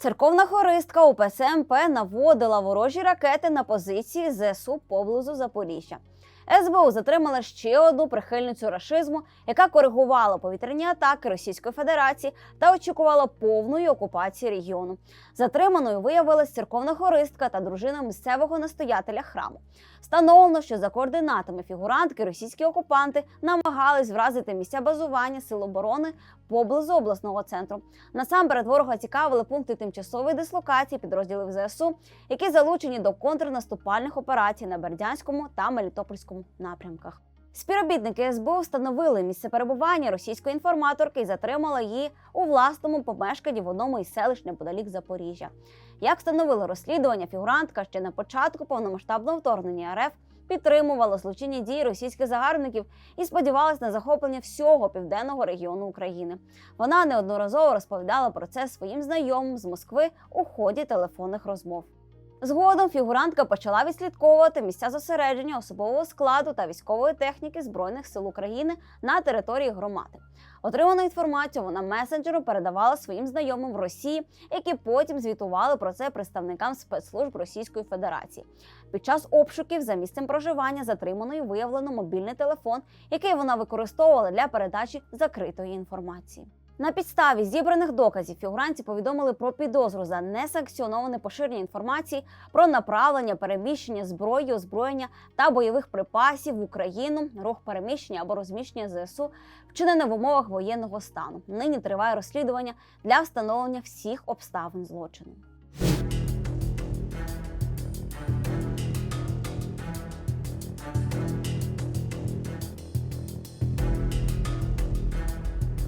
Церковна хористка УПЦ МП наводила ворожі ракети на позиції ЗСУ поблизу Запоріжжя. СБУ затримала ще одну прихильницю рашизму, яка коригувала повітряні атаки Російської Федерації та очікувала повної окупації регіону. Затриманою виявилась церковна хористка та дружина місцевого настоятеля храму. Встановлено, що за координатами фігурантки російські окупанти намагались вразити місця базування сил оборони поблизу обласного центру. Насамперед ворога цікавили пункти тимчасової дислокації підрозділів ЗСУ, які залучені до контрнаступальних операцій на Бердянському та Мелітопольському напрямках. Співробітники СБУ встановили місце перебування російської інформаторки і затримали її у власному помешканні в одному із селищ неподалік Запоріжжя. Як встановило розслідування, фігурантка ще на початку повномасштабного вторгнення РФ підтримувала злочинні дії російських загарбників і сподівалась на захоплення всього південного регіону України. Вона неодноразово розповідала про це своїм знайомим з Москви у ході телефонних розмов. Згодом фігурантка почала відслідковувати місця зосередження особового складу та військової техніки Збройних сил України на території громади. Отриману інформацію вона месенджером передавала своїм знайомим в Росії, які потім звітували про це представникам спецслужб Російської Федерації. Під час обшуків за місцем проживання затриманої виявлено мобільний телефон, який вона використовувала для передачі закритої інформації. На підставі зібраних доказів фігуранці повідомили про підозру за несанкціоноване поширення інформації про направлення, переміщення зброї, озброєння та бойових припасів в Україну, рух переміщення або розміщення ЗСУ, вчинене в умовах воєнного стану. Нині триває розслідування для встановлення всіх обставин злочину.